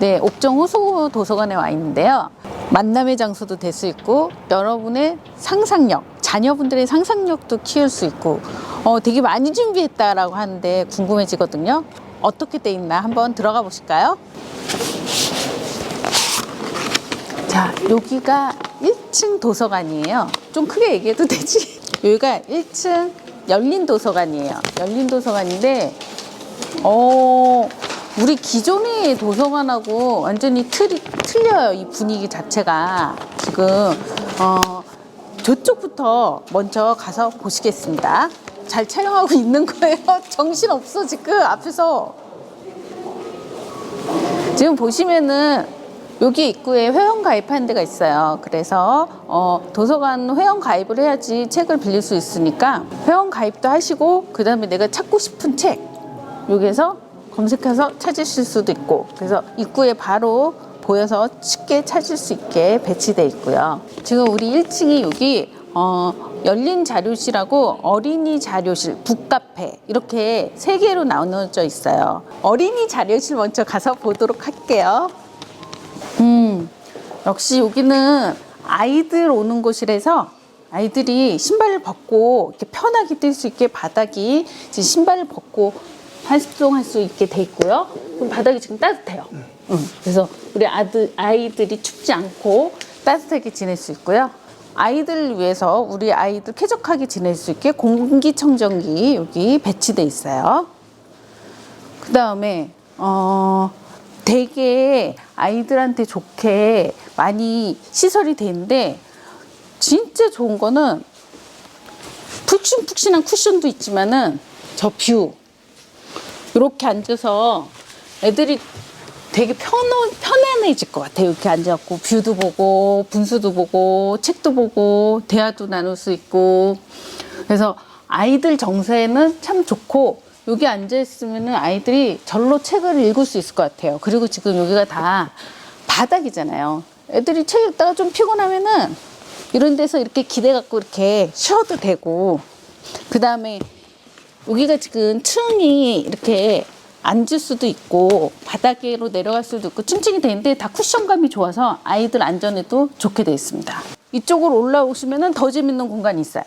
네, 옥정 호소 도서관에 와 있는데요. 만남의 장소도 될 수 있고 여러분의 상상력, 자녀분들의 상상력도 키울 수 있고 어, 되게 많이 준비했다라고 하는데 궁금해지거든요. 어떻게 돼 있나 한번 들어가 보실까요? 자, 여기가 1층 도서관이에요. 좀 크게 얘기해도 되지? 여기가 1층 열린 도서관이에요. 열린 도서관인데, 어, 우리 기존의 도서관하고 완전히 틀이, 틀려요. 이 분위기 자체가. 지금, 어, 저쪽부터 먼저 가서 보시겠습니다. 잘 촬영하고 있는 거예요. 정신 없어, 지금 앞에서. 지금 보시면은 여기 입구에 회원 가입하는 데가 있어요. 그래서 어, 도서관 회원 가입을 해야지 책을 빌릴 수 있으니까 회원 가입도 하시고 그 다음에 내가 찾고 싶은 책 여기에서 검색해서 찾으실 수도 있고 그래서 입구에 바로 보여서 쉽게 찾을 수 있게 배치돼 있고요. 지금 우리 1층이 여기 어, 열린 자료실하고 어린이 자료실, 북카페 이렇게 세 개로 나눠져 있어요. 어린이 자료실 먼저 가서 보도록 할게요. 음, 역시 여기는 아이들 오는 곳이라서 아이들이 신발을 벗고 이렇게 편하게 뛸 수 있게 바닥이 신발을 벗고 활동할 수 있게 돼 있고요. 그럼 바닥이 지금 따뜻해요. 음, 그래서 우리 아들 아이들이 춥지 않고 따뜻하게 지낼 수 있고요. 아이들을 위해서 우리 아이들 쾌적하게 지낼 수 있게 공기청정기 여기 배치돼 있어요. 그 다음에 어 되게 아이들한테 좋게 많이 시설이 돼 있는데 진짜 좋은 거는 푹신푹신한 쿠션도 있지만은 저 뷰 이렇게 앉아서 애들이 되게 편어, 편안해질 것 같아요. 이렇게 앉아갖고 뷰도 보고 분수도 보고 책도 보고 대화도 나눌 수 있고 그래서 아이들 정서에는 참 좋고 여기 앉아 있으면은 아이들이 절로 책을 읽을 수 있을 것 같아요. 그리고 지금 여기가 다 바닥이잖아요. 애들이 책 읽다가 좀 피곤하면은 이런 데서 이렇게 기대 갖고 이렇게 쉬어도 되고 그 다음에 여기가 지금 층이 이렇게 앉을 수도 있고 바닥으로 내려갈 수도 있고 층층이 돼 있는데 다 쿠션감이 좋아서 아이들 안전에도 좋게 돼 있습니다. 이쪽으로 올라오시면은 더 재밌는 공간이 있어요.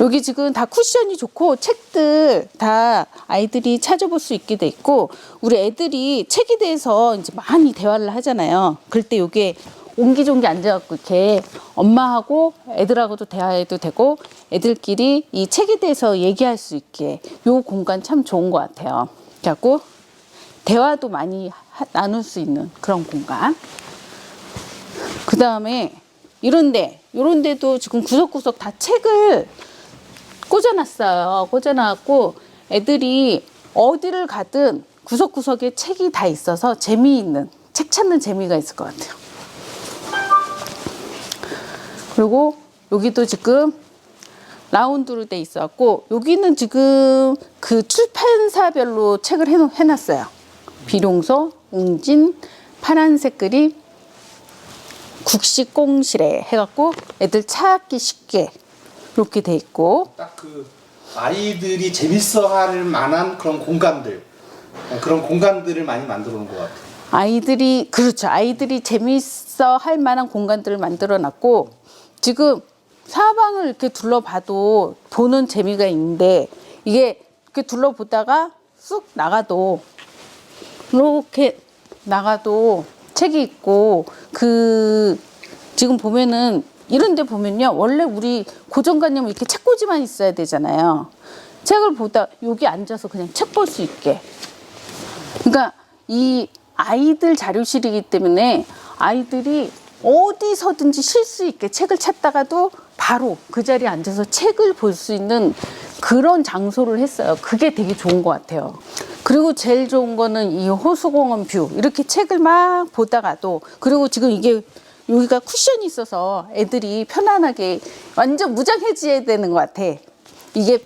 여기 지금 다 쿠션이 좋고 책들 다 아이들이 찾아볼 수 있게 돼 있고 우리 애들이 책에 대해서 이제 많이 대화를 하잖아요. 그럴 때 여기에 옹기종기 앉아갖고 이렇게 엄마하고 애들하고도 대화해도 되고 애들끼리 이 책에 대해서 얘기할 수 있게 요 공간 참 좋은 것 같아요. 그래갖고 대화도 많이 하- 나눌 수 있는 그런 공간. 그 다음에 이런데 이런 데도 지금 구석구석 다 책을 꽂아놨어요. 꽂아놨고 애들이 어디를 가든 구석구석에 책이 다 있어서 재미있는 책 찾는 재미가 있을 것 같아요. 그리고 여기도 지금 라운드로 돼 있어갖고 여기는 지금 그 출판사별로 책을 해놨어요. 비룡소, 웅진, 파란색 그림, 국식 꽁실에 해갖고 애들 찾기 쉽게 이렇게 돼 있고 딱 그 아이들이 재밌어 할 만한 그런 공간들 어, 그런 공간들을 많이 만들어 놓은 것 같아요. 아이들이 그렇죠 아이들이 재밌어 할 만한 공간들을 만들어 놨고 지금 사방을 이렇게 둘러봐도 보는 재미가 있는데 이게 이렇게 둘러보다가 쑥 나가도 이렇게 나가도 책이 있고 그 지금 보면은 이런 데 보면요. 원래 우리 고정관념은 이렇게 책꽂이만 있어야 되잖아요. 책을 보다 여기 앉아서 그냥 책 볼 수 있게. 그러니까 이 아이들 자료실이기 때문에 아이들이 어디서든지 쉴 수 있게 책을 찾다가도 바로 그 자리에 앉아서 책을 볼 수 있는 그런 장소를 했어요. 그게 되게 좋은 것 같아요. 그리고 제일 좋은 거는 이 호수공원 뷰. 이렇게 책을 막 보다가도 그리고 지금 이게 여기가 쿠션이 있어서 애들이 편안하게 완전 무장해지야 되는 것 같아. 이게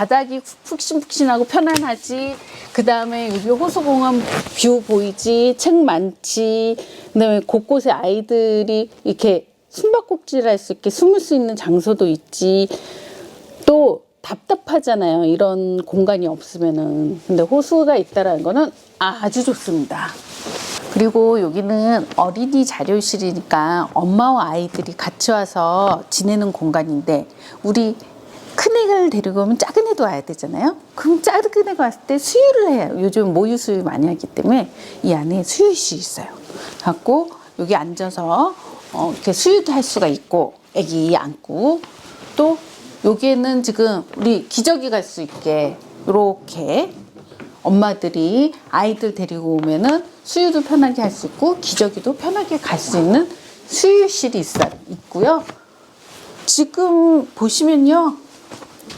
바닥이 푹신푹신하고 편안하지. 그 다음에 여기 호수공원 뷰 보이지. 책 많지. 그 다음에 곳곳에 아이들이 이렇게 숨바꼭질 할 수 있게 숨을 수 있는 장소도 있지. 또 답답하잖아요. 이런 공간이 없으면은. 근데 호수가 있다라는 거는 아주 좋습니다. 그리고 여기는 어린이 자료실이니까 엄마와 아이들이 같이 와서 지내는 공간인데 우리 큰 애를 데리고 오면 작은 애도 와야 되잖아요. 그럼 작은 애가 왔을 때 수유를 해요. 요즘 모유 수유 많이 하기 때문에 이 안에 수유실이 있어요. 갖고 여기 앉아서 어, 이렇게 수유도 할 수가 있고 애기 안고 또 여기에는 지금 우리 기저귀 갈 수 있게 이렇게 엄마들이 아이들 데리고 오면은 수유도 편하게 할 수 있고 기저귀도 편하게 갈 수 있는 수유실이 있어 있고요. 지금 보시면요.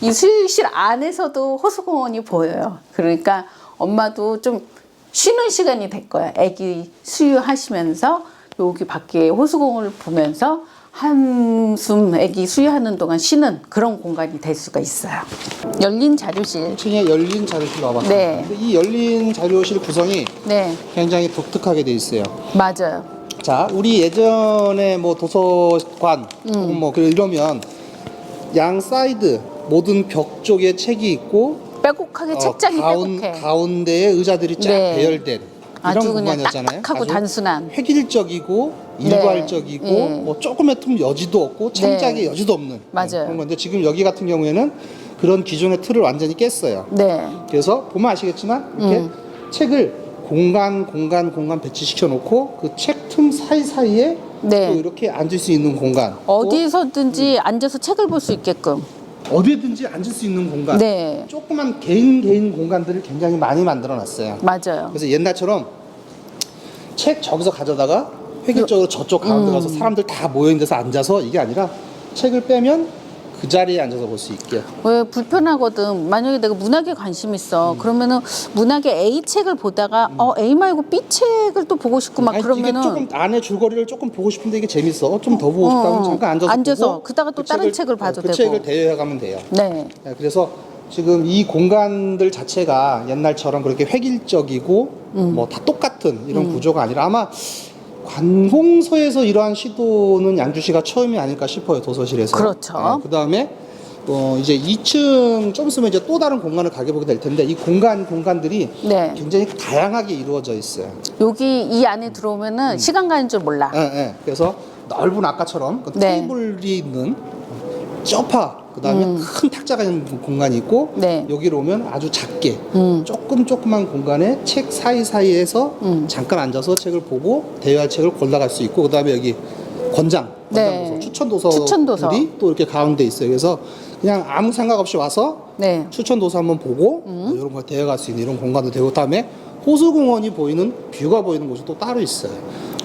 이 수유실 안에서도 호수공원이 보여요. 그러니까 엄마도 좀 쉬는 시간이 될 거야. 아기 수유하시면서 여기 밖에 호수공원을 보면서 한숨 아기 수유하는 동안 쉬는 그런 공간이 될 수가 있어요. 열린 자료실. 1층에 열린 자료실 와봤습니다. 네. 근데 이 열린 자료실 구성이 네, 굉장히 독특하게 돼 있어요. 맞아요. 자, 우리 예전에 뭐 도서관 음. 뭐 이러면 양 사이드 모든 벽 쪽에 책이 있고 빼곡하게 책장이 어, 가운, 빼곡해. 가운데에 의자들이 쫙 네. 배열된 이런 아주 그냥 공간이었잖아요. 딱딱하고 아주 단순한. 획일적이고 네. 일괄적이고 네. 뭐 조금의 틈 여지도 없고 창작의 여지도 없는 맞아요. 그런 건데 지금 여기 같은 경우에는 그런 기존의 틀을 완전히 깼어요. 네, 그래서 보면 아시겠지만 이렇게 음. 책을 공간 공간 공간 배치시켜 놓고 그 책 틈 사이 사이에 네. 또 이렇게 앉을 수 있는 공간 어디서든지 앉아서 책을 볼 수 있게끔. 또 어디든지 앉을 수 있는 공간 네, 조그만 개인 개인 공간들을 굉장히 많이 만들어 놨어요. 맞아요. 그래서 옛날처럼 책 저기서 가져다가 획일적으로 저쪽 가운데 음. 가서 사람들 다 모여 있는 데서 앉아서 이게 아니라 책을 빼면 그 자리에 앉아서 볼 수 있게 왜 불편하거든. 만약에 내가 문학에 관심 있어. 그러면은 문학의 A 책을 보다가 어 A 말고 B 책을 또 보고 싶고 막 아니, 그러면은 이게 조금 안에 줄거리를 조금 보고 싶은데 이게 재밌어 좀 더 보고 싶다면 어, 잠깐 앉아서 앉아서 보고 그다가 또 다른 책을 봐도 그 되고. 책을 대여해 가면 돼요 네, 네, 그래서 지금 이 공간들 자체가 옛날처럼 그렇게 획일적이고 음. 뭐다 똑같은 이런 구조가 아니라 아마 관공서에서 이러한 시도는 양주시가 처음이 아닐까 싶어요 도서실에서. 그렇죠. 그 다음에 어 이제 2층 좀 있으면 이제 또 다른 공간을 가게 보게 될 텐데 이 공간 공간들이 네. 굉장히 다양하게 이루어져 있어요. 여기 이 안에 들어오면은 시간 가는 줄 몰라. 예, 예. 그래서 넓은 아까처럼 그 네. 테이블이 있는 소파 그다음에 큰 탁자가 있는 공간이 있고 음. 네. 여기로 오면 아주 작게 음. 조금 조그만 공간에 책 사이 사이에서 음. 잠깐 앉아서 책을 보고 대여할 책을 골라갈 수 있고 그다음에 여기 권장 권장 네. 도서 추천 도서들이 추천 도서. 또 이렇게 가운데 있어요. 그래서 그냥 아무 생각 없이 와서 네, 추천 도서 한번 보고 음. 뭐 이런 걸 대여갈 수 있는 이런 공간도 되고 그다음에 호수공원이 보이는 뷰가 보이는 곳이 또 따로 있어요.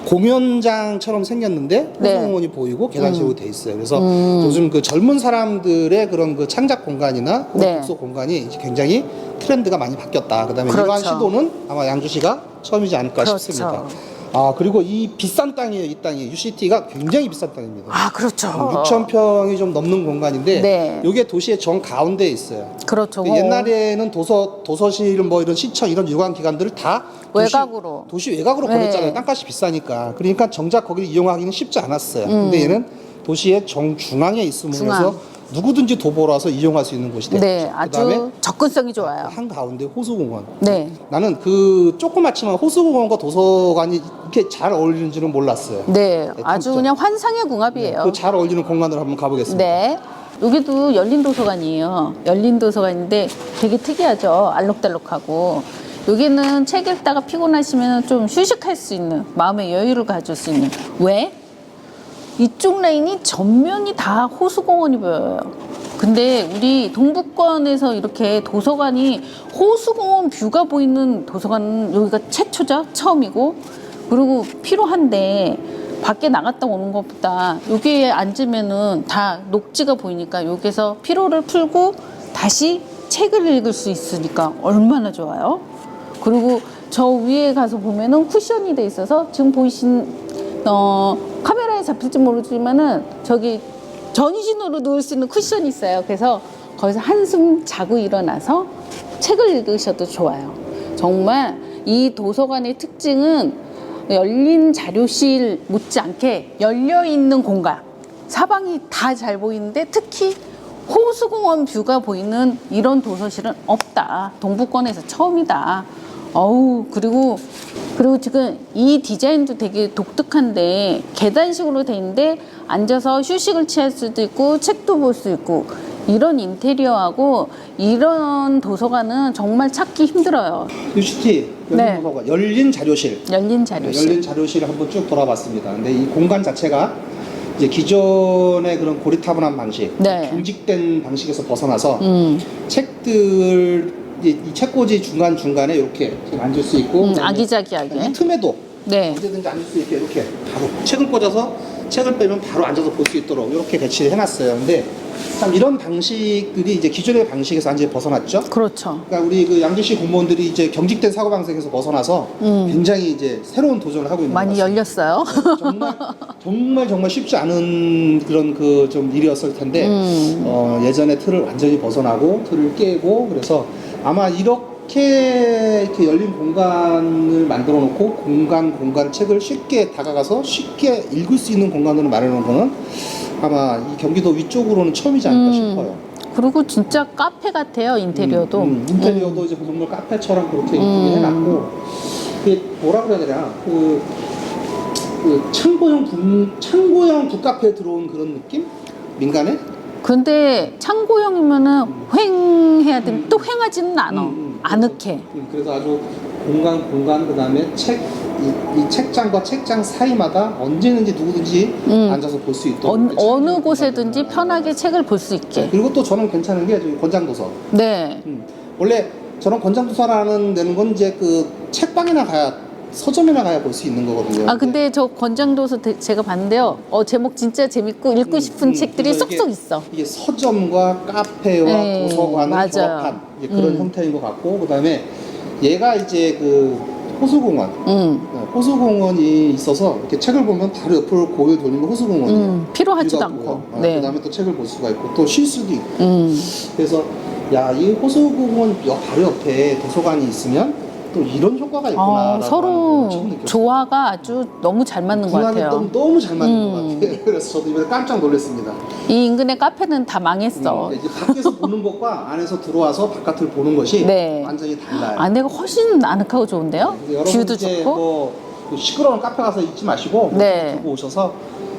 공연장처럼 생겼는데 네. 호수공원이 보이고 계단식으로 돼 있어요. 그래서 음. 요즘 그 젊은 사람들의 그런 그 창작 공간이나 혹은 네. 독서 공간이 이제 굉장히 트렌드가 많이 바뀌었다. 그다음에 그렇죠. 이러한 시도는 아마 양주시가 처음이지 않을까 그렇죠. 싶습니다. 아 그리고 이 비싼 땅이에요. 이 땅이 UCT가 굉장히 비싼 땅입니다. 아 그렇죠. 6천 평이 좀 넘는 공간인데 네. 이게 도시의 정 가운데에 있어요. 그렇죠. 그 옛날에는 도서 도서실 뭐 이런 시청 이런 유관 기관들을 다 도시- 외곽으로. 도시, 외곽으로 네. 보냈잖아요. 땅값이 비싸니까. 그러니까 정작 거기를 이용하기는 쉽지 않았어요. 음. 근데 얘는 도시의 정 중앙에 있음으로 중앙. 누구든지 도보로 와서 이용할 수 있는 곳이 됐죠. 네, 아주 접근성이 좋아요. 한 가운데 호수공원. 네, 나는 그 조그맣지만 호수공원과 도서관이 이렇게 잘 어울리는지는 몰랐어요. 네, 아주 진짜. 그냥 환상의 궁합이에요. 그잘 어울리는 공간으로 한번 가보겠습니다. 네. 여기도 열린 도서관이에요. 열린 도서관인데 되게 특이하죠. 알록달록하고. 여기는 책 읽다가 피곤하시면 좀 휴식할 수 있는 마음의 여유를 가질 수 있는. 왜? 이쪽 라인이 전면이 다 호수공원이 보여요. 근데 우리 동북권에서 이렇게 도서관이 호수공원 뷰가 보이는 도서관은 여기가 최초죠. 처음이고. 그리고 필요한데 밖에 나갔다 오는 것보다 여기에 앉으면은 다 녹지가 보이니까 여기서 피로를 풀고 다시 책을 읽을 수 있으니까 얼마나 좋아요. 그리고 저 위에 가서 보면은 쿠션이 돼 있어서 지금 보이신 어 잡힐지 모르지만은 저기 전신으로 누울 수 있는 쿠션이 있어요. 그래서 거기서 한숨 자고 일어나서 책을 읽으셔도 좋아요. 정말 이 도서관의 특징은 열린 자료실 못지않게 열려 있는 공간. 사방이 다 잘 보이는데 특히 호수공원 뷰가 보이는 이런 도서실은 없다. 동부권에서 처음이다. 어우 그리고 그리고 지금 이 디자인도 되게 독특한데 계단식으로 돼 있는데 앉아서 휴식을 취할 수도 있고 책도 볼 수 있고 이런 인테리어하고 이런 도서관은 정말 찾기 힘들어요. UCT 열린 네. 열린 자료실. 열린 자료실. 열린 자료실을 한번 쭉 돌아봤습니다. 근데 이 공간 자체가 이제 기존의 그런 고리타분한 방식, 네. 경직된 방식에서 벗어나서 음, 책들 이제 이 책꽂이 중간 중간에 이렇게 앉을 수 있고 음, 아기자기하게. 이 틈에도 네. 언제든지 앉을 수 있게 이렇게 바로 책을 꽂아서 책을 빼면 바로 앉아서 볼 수 있도록 이렇게 배치를 해놨어요. 근데 참 이런 방식들이 이제 기존의 방식에서 완전히 벗어났죠. 그렇죠. 그러니까 우리 그 양주시 공무원들이 이제 경직된 사고 방식에서 벗어나서 굉장히 이제 새로운 도전을 하고 있는 음. 많이 것. 열렸어요. 정말 정말 정말 쉽지 않은 그런 그 좀 일이었을 텐데 음. 어, 예전의 틀을 완전히 벗어나고 틀을 깨고 그래서 아마 이렇게 이렇게 열린 공간을 만들어 놓고 공간 공간 책을 쉽게 다가가서 쉽게 읽을 수 있는 공간으로 놓은 거는 아마 이 경기도 위쪽으로는 처음이지 않을까 음. 싶어요. 그리고 진짜 카페 같아요 인테리어도. 음, 음, 인테리어도 이제 정말 카페처럼 그렇게 이쁘게 음. 해놨고 그게 뭐라 그래야 되나 그, 그 창고형 북 창고형 북카페에 들어온 그런 느낌 민간에 근데 창고형이면은 횡해야 되는 또 횡하지는 않아. 음, 음. 아늑해. 음, 그래서 아주 공간 공간 그다음에 책 이, 이 책장과 책장 사이마다 언제든지 누구든지 음. 앉아서 볼 수 있도록 어, 이렇게 어느 창고형 곳에든지 공간을 편하게 책을 볼 수 있게. 그리고 또 저는 괜찮은 게 저기 권장도서 네. 음, 원래 저런 권장도서라는 데는 건 이제 그 책방이나 가야 서점이나 가야 볼 수 있는 거거든요. 아 근데 저 권장도서 대- 제가 봤는데요. 어 제목 진짜 재밌고 읽고 싶은 음, 책들이 그래서 이게- 쏙쏙 있어. 이게 서점과 카페와 네, 도서관을 맞아요. 결합한 이제 그런 음. 형태인 것 같고 그다음에 얘가 이제 그 호수공원 음, 네, 호수공원이 있어서 이렇게 책을 보면 바로 옆으로 고개 돌리면 호수공원이에요. 음 피로하지도 뷰가 않고. 아, 네. 그다음에 또 책을 볼 수가 있고 또 쉴 수도 있고 음. 그래서 야 이 호수공원 여- 바로 옆에 도서관이 있으면 또 이런 효과가 있구나. 어, 서로 조화가 아주 너무 잘 맞는 것 같아요. 너무, 너무 잘 맞는 음. 것 같아요. 그래서 저도 이번에 깜짝 놀랐습니다. 이 인근의 카페는 다 망했어. 음, 이제 밖에서 보는 것과 안에서 들어와서 바깥을 보는 것이 네. 완전히 달라요. 안에가 훨씬 아늑하고 좋은데요? 여러분 뷰도 좋고. 뭐그 시끄러운 카페 가서 있지 마시고 네. 들고 오셔서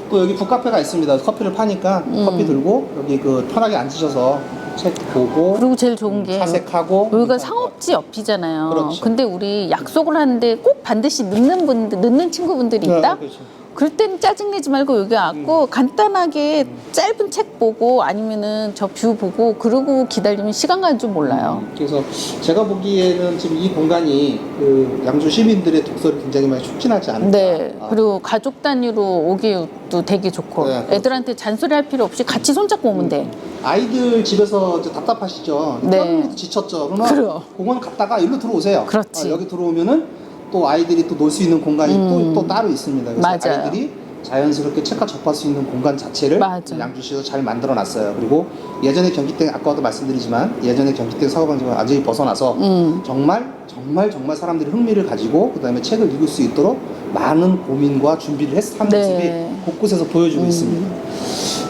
또 여기 북카페가 있습니다. 커피를 파니까 음. 커피 들고 여기 그 편하게 앉으셔서 책 보고 그리고 제일 좋은 게 사색하고 여기가 상업지 옆이잖아요. 그렇죠. 근데 우리 약속을 하는데 꼭 반드시 늦는 분들, 늦는 친구분들이 네, 있다? 그렇죠. 그럴 때는 짜증내지 말고 여기 왔고 간단하게 짧은 책 보고 아니면은 저 뷰 보고 그러고 기다리면 시간 가는 줄 몰라요. 음, 그래서 제가 보기에는 지금 이 공간이 그 양주 시민들의 독서를 굉장히 많이 촉진하지 않을까. 네. 아, 그리고 가족 단위로 오기도 되게 좋고 네, 그렇죠. 애들한테 잔소리 할 필요 없이 같이 손잡고 오면 돼. 아이들 집에서 이제 답답하시죠. 네. 지쳤죠. 그러면 그래요. 공원 갔다가 일로 들어오세요. 그렇지. 아, 여기 들어오면은 또 아이들이 또 놀 수 있는 공간이 음. 또, 또 따로 있습니다. 그래서 맞아요. 아이들이 자연스럽게 책과 접할 수 있는 공간 자체를 맞아. 양주시에서 잘 만들어 놨어요. 그리고 예전에 경기 때 아까도 말씀드리지만 예전에 경기 때 사고 방식을 완전히 벗어나서 음. 정말 정말 정말 사람들이 흥미를 가지고 그다음에 책을 읽을 수 있도록 많은 고민과 준비를 했, 한 네. 모습이 곳곳에서 보여주고 음. 있습니다.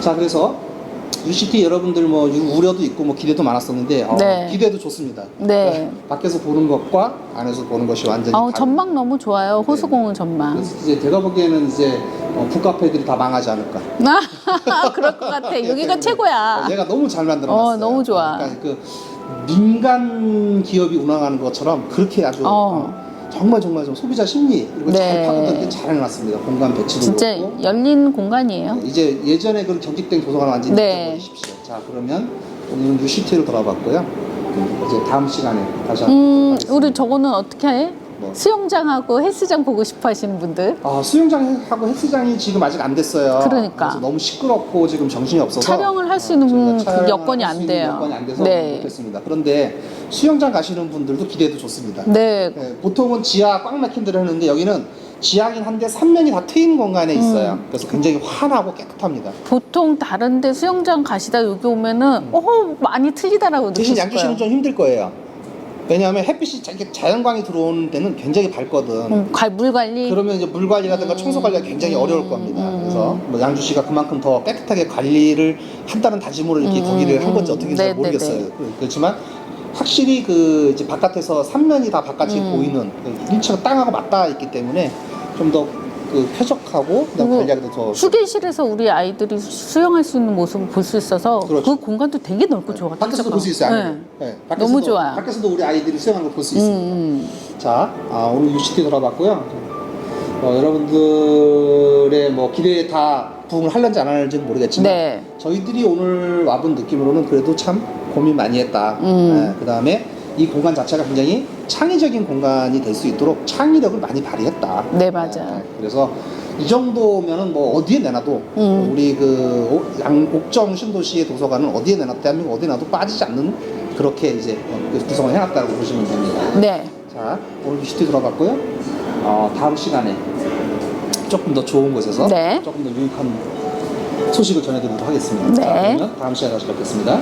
자 그래서 UCT 여러분들 뭐 우려도 있고 뭐 기대도 많았었는데 어, 네. 기대도 좋습니다. 네. 밖에서 보는 것과 안에서 보는 것이 완전히 어, 다른- 전망 너무 좋아요. 호수공원 전망. 그래서 이제 제가 보기에는 이제 어, 북카페들이 다 망하지 않을까. 그럴 것 같아. 여기가 때문에. 최고야. 어, 얘가 너무 잘 만들어놨어요. 어, 너무 좋아. 그러니까 그 민간 기업이 운항하는 것처럼 그렇게 아주 어. 어, 정말 정말 좀 소비자 심리 이걸 잘 네. 파고들게 잘 해놨습니다. 공간 배치도 진짜 그렇고. 열린 공간이에요. 이제 예전에 그런 경직된 도서관 완전히 네. 잊어버리십시오. 자 그러면 오늘은 UCT로 돌아봤고요. 음, 이제 다음 시간에 다시 한번 음. 우리 저거는 어떻게 해? 뭐? 수영장하고 헬스장 보고 싶어 하시는 분들. 아, 수영장하고 헬스장이 지금 아직 안 됐어요. 그러니까. 그래서 너무 시끄럽고 지금 정신이 없어서 촬영을 할 수 있는 저희가 그 여건이 할안수 있는 돼요. 여건이 안 돼서 네. 못했습니다. 그런데 수영장 가시는 분들도 기대도 좋습니다. 네. 네, 보통은 지하 꽉 막힌 데를 하는데 여기는 지하긴 한데 삼면이 다 트인 공간에 있어요. 음. 그래서 굉장히 환하고 깨끗합니다. 보통 다른데 수영장 가시다 여기 오면은 어 많이 틀리다라고 음. 대신 느끼실 양주시는 거예요. 좀 힘들 거예요. 왜냐하면 햇빛이 자- 이렇게 자연광이 들어오는 데는 굉장히 밝거든. 음, 관- 물 관리. 그러면 이제 물 관리라든가 청소 관리가 굉장히 음, 어려울 겁니다. 음, 그래서 뭐 양주시가 그만큼 더 깨끗하게 관리를 한다는 다짐으로 이렇게 음, 거기를 한 건지 음, 어떻게 네, 잘 모르겠어요. 네, 네. 그- 그렇지만 확실히 그 이제 바깥에서 삼면이 다 바깥이 음. 보이는 그 일체가 땅하고 맞닿아 있기 때문에 좀 더 그 쾌적하고 그다음 그리고 관리하기도 더 휴게실에서 우리 아이들이 수영할 수 있는 모습을 볼 수 있어서 그 그렇죠. 공간도 되게 넓고 좋아. 밖에서도 볼 수 있어요. 네. 안에. 네, 너무 좋아요. 밖에서도 우리 아이들이 수영하는 걸 볼수 음, 있습니다. 음. 자, 아, 오늘 UCT 돌아봤고요. 어, 여러분들의 뭐 기대에 다 부응을 할는지 안 할는지는 모르겠지만 네. 저희들이 오늘 와본 느낌으로는 그래도 참 고민 많이 했다. 음. 그 다음에 이 공간 자체가 굉장히 창의적인 공간이 될 수 있도록 창의력을 많이 발휘했다. 네, 맞아요. 그래서 이 정도면은 뭐 어디에 내놔도 음. 우리 그 오- 양- 옥정 신도시의 도서관은 어디에 내놔도 대한민국 어디에 놔도 빠지지 않는 그렇게 이제 어, 그 구성을 해놨다고 보시면 됩니다. 네. 자, 오늘 뷰티 들어봤고요. 어, 다음 시간에 조금 더 좋은 곳에서 네. 조금 더 유익한 소식을 전해드리도록 하겠습니다. 네. 자, 그러면 다음 시간에 다시 뵙겠습니다.